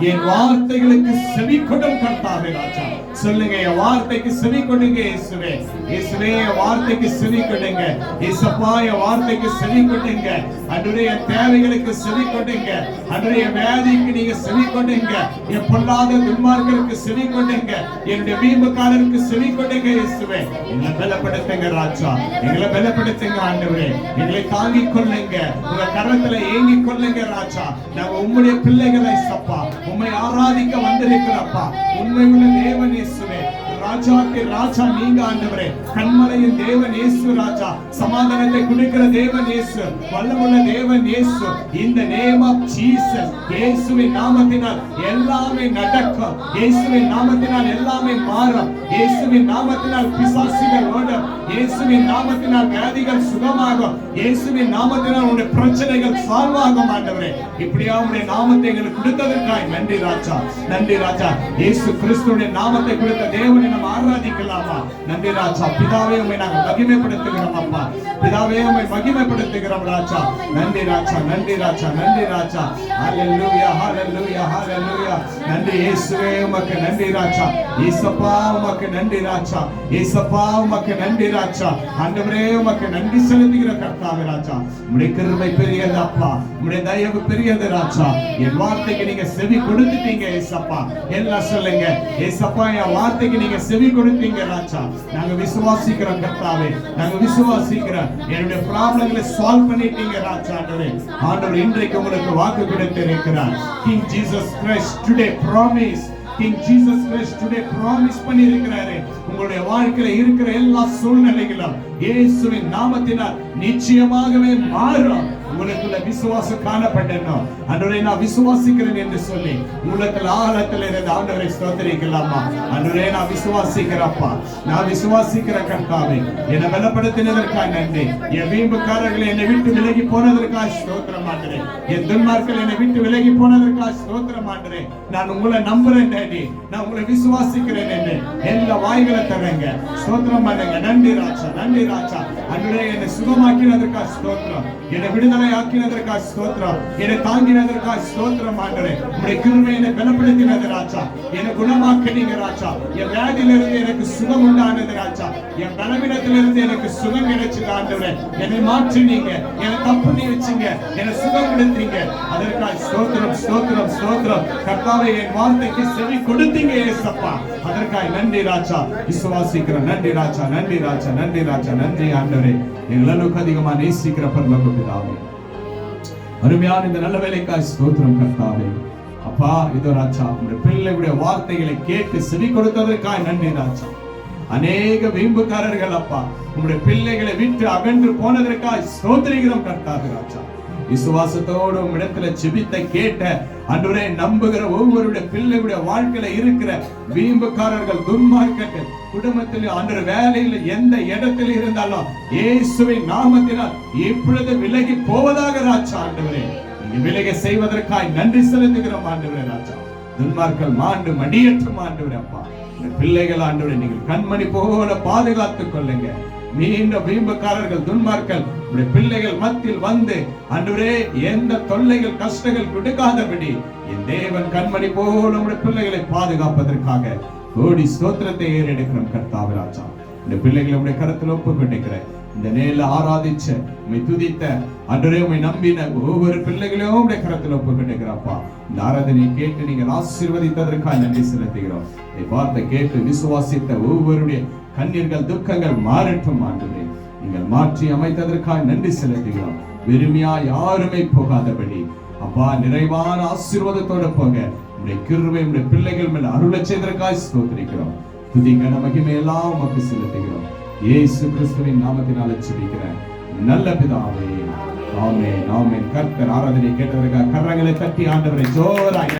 என் வார்த்தைகளுக்கு செவி கொடும் கர்த்தாவே ராஜா. சொல்லுங்க என் வார்த்தைக்கு செவி கொடுங்க இயேசுவே. இயேசுவே என் வார்த்தைக்கு செவி கொடுங்க. இயேசப்பா என் வார்த்தைக்கு செவி கொடுங்க. அன்றைய தேவைகளுக்கு செவி கொடுங்க. அன்றைய வேதிக்கு நீங்க செவி கொடுங்க. என் பொல்லாத துன்மார்களுக்கு செவி கொடுங்க. என்னுடைய வீம்புக்காரருக்கு செவி கொடுங்க இயேசுவே. எங்களை பலப்படுத்துங்க ராஜா. எங்களை பலப்படுத்துங்க ஆண்டவரே. எங்களை தாங்கிக் கொள்ளுங்க. உங்க கரத்துல ஏங்கி கொள்ளுங்க ராஜா. நாங்க உம்முடைய பிள்ளைகளை சப்பா உண்மை ஆராதிக்க வந்திருக்கிறப்பா. உண்மை உள்ள தேவன் இயேசுவே ராஜாக்கு ராஜா நீங்க ஆண்டவரே. கண்மலையின் தேவன் இயேசு ராஜா. சமாதானத்தை கொடுக்கிற தேவன் இயேசு. வல்லமுள்ள தேவன் இயேசு. இந்த நேம் ஆஃப் ஜீசஸ் இயேசுவின் நாமத்தினால் எல்லாமே நடக்கும். இயேசுவின் நாமத்தினால் எல்லாமே மாறும். இயேசுவின் நாமத்தினால் பிசாசுகள் ஓடும். இயேசுவின் நாமத்தினால் வியாதிகள் சுகமாகும். இயேசுவின் நாமத்தினால் உடைய பிரச்சனைகள் சால்வ் ஆகும் ஆண்டவரே. இப்படியா உடைய நாமத்தை எங்களுக்கு கொடுத்ததற்காய் நன்றி ராஜா. நன்றி ராஜா. இயேசு கிறிஸ்துடைய நாமத்தை கொடுத்த தேவனை நாம் ஆராதிக்கலாமா? நன்றி ராஜா. பிதாவே உண்மை நாங்கள் மகிமைப்படுத்துகிறோம் அப்பா. பிதாவே உண்மை மகிமைப்படுத்துகிறோம் ராஜா. நன்றி ராஜா நன்றி ராஜா நன்றி ராஜா. ஹalleluya ஹalleluya ஹalleluya. நன்றி இயேசுவே உமக்கு நன்றி ராஜா. இயேசப்பா உமக்கு நன்றி ராஜா. இயேசப்பா உமக்கு நன்றி ராஜா. ஆண்டவரே உமக்கு நன்றி செலுத்துகிற கர்த்தாவே ராஜா. உம்முடைய கிருபை பெரியது அப்பா. உம்முடைய தயவு பெரியது ராஜா. என் வார்த்தைக்கு நீங்க செவி கொடுத்துட்டீங்க ஏசப்பா எல்லாம் சொல்லுங்க. ஏசப்பா என் வார்த்தைக்கு நீங்க செவி கொடுப்பீங்க ராஜா. நாங்க விசுவாசிக்கிறோம் கர்த்தாவே. நாங்க விசுவாசிக்கிறோம். என்னுடைய ப்ராப்ளங்களை சால்வ் பண்ணிட்டீங்க ராஜா ஆண்டவர். இன்றைக்கு உங்களுக்கு வாக்கு கொடுத்திருக்கிறார் king Jesus Christ today promise king Jesus Christ today promise பண்ணி இருக்கிறாரு உங்களுடைய வாழ்க்கையில இருக்கிற எல்லா சூழ்நிலைகளும் இயேசுவின் நாமத்தினால் நிச்சயமாகவே மாறும். உங்களுக்குள்ள விசுவாசம் காணப்பட்டனும் அன்றைய நான் விசுவாசிக்கிறேன் என்று சொல்லி உள்ளத்துல ஆழத்தில் இருந்து ஆண்டவரை ஸ்தோத்தரிக்கலாமா? அன்றைய நான் விசுவாசிக்கிறப்பா நான் விசுவாசிக்கிற கர்த்தாவை என்னை பலப்படுத்தினதற்காக நன்றி. என் வீம்புக்காரர்கள் என்னை விட்டு விலகி போனதற்காக ஸ்தோத்திரம் ஆண்டுறேன் என் துன்மார்கள் என்னை விட்டு விலகி போனதற்காக ஸ்தோத்திரம் ஆண்டுறேன் நான் உங்களை நம்புறேன் நன்றி நான் உங்களை விசுவாசிக்கிறேன் என்று எல்லா வாய்களை தரங்க. ஸ்தோத்திரம் பண்ணுங்க. நன்றி ராஜா. நன்றி ராஜா. அன்றே என்னை சுகமாக்கினதற்காக ஸ்தோத்திரம். என்னை விடுதலை ஆக்கினதற்காக ஸ்தோத்திரம். என்னை தாங்கினதற்காக ஸ்தோத்திரம் ஆண்டரே உடைய கிருமை என்னை பலப்படுத்தினது ராஜா. என்னை குணமாக்கினீங்க ராஜா. என் வேதியிலிருந்து எனக்கு சுகம் உண்டானது ராஜா. என் பலவீனத்திலிருந்து எனக்கு சுகம் கிடைச்சது ஆண்டவரே. என்னை மாற்றினீங்க. என்னை தப்பு நீ வச்சீங்க என்னை சுகம் கொடுத்தீங்க அதற்காக ஸ்தோத்திரம் ஸ்தோத்திரம் ஸ்தோத்திரம். கர்த்தாவை என் வார்த்தைக்கு செவி கொடுத்தீங்க ஏசப்பா அதற்காக நன்றி ராஜா. விசுவாசிக்கிறேன். நன்றி ராஜா. நன்றி ராஜா. நன்றி ராஜா. நன்றி ஆண்டவர். ஆண்டவரே எங்களுக்கு அதிகமா நேசிக்கிற பரலோக பிதாவே. அருமையான இந்த நல்ல வேலைக்காய் ஸ்தோத்திரம் கர்த்தாவே. அப்பா இதோ ராஜா உங்களுடைய பிள்ளைகளுடைய வார்த்தைகளை கேட்டு செவி கொடுத்ததற்காய் நன்றி ராஜா. அநேக வீம்புக்காரர்கள் அப்பா உங்களுடைய பிள்ளைகளை விட்டு அகன்று போனதற்காய் ஸ்தோத்திரிகிறோம் கர்த்தாவே ராஜா. விசுவாசத்தோடு உம்மிடத்துல செபித்த கேட்ட அன்றுவரே நம்புகிற ஒவ்வொருடைய பிள்ளைகளுடைய வாழ்க்கையில இருக்கிற வீம்புக்காரர்கள் துன்மார்க்கர்கள் குடும்பத்தில் அன்று வேலையில் எந்த இடத்தில் இருந்தாலும் இயேசுவின் நாமத்தினால் இப்பொழுது விலகி போவதாக ராஜா ஆண்டவரே. விலகி செய்வதற்காய் நன்றி செலுத்துகிறோம் ஆண்டவரே ராஜா. துன்மார்கள் மாண்டு மடியற்றும் ஆண்டவரே அப்பா. இந்த பிள்ளைகள் ஆண்டவரே நீங்கள் கண்மணி போல பாதுகாத்துக் கொள்ளுங்க. மீண்டும் வீம்புக்காரர்கள் துன்மார்கள் உடைய பிள்ளைகள் மத்தியில் வந்து அன்றுவரே எந்த தொல்லைகள் கஷ்டங்கள் கொடுக்காதபடி என் தேவன் கண்மணி போல உடைய பிள்ளைகளை பாதுகாப்பதற்காக கோடி ஸ்தோத்திரத்தை ஏறெடுக்கிறோம் கர்த்தாவிராஜா இந்த பிள்ளைகளை உடைய கருத்தில் ஒப்பு கொண்டிருக்கிறேன் இந்த நேரில் ஆராதிச்ச உண்மை துதித்த அன்றே உண்மை நம்பின ஒவ்வொரு பிள்ளைகளையும் உடைய கரத்தில் ஒப்புக்கொண்டிருக்கிறப்பா இந்த ஆராதனை கேட்டு நீங்கள் ஆசீர்வதித்ததற்காக நன்றி செலுத்துகிறோம். இதை வார்த்தை கேட்டு விசுவாசித்த ஒவ்வொருடைய கண்ணீர்கள் துக்கங்கள் மாறட்டும் ஆண்டுகிறேன் நீங்கள் மாற்றி அமைத்ததற்காக நன்றி செலுத்துகிறோம். வெறுமையா யாருமே போகாதபடி. அப்பா நிறைவான ஆசீர்வாதத்தோட போக உடைய கிருவை உடைய பிள்ளைகள் மேல் அருளை செய்ததற்காக ஸ்தோத்திரிக்கிறோம். துதி கன எல்லாம் உமக்கு செலுத்துகிறோம். இயேசு கிறிஸ்துவின் நாமத்தினால ஜெபிக்கிறேன் நல்ல பிதாவே. ஆமே ஆமே கர்த்தர் ஆராதனை கேட்டதற்காக கரங்களை தட்டி ஆண்டவரை ஜோராய்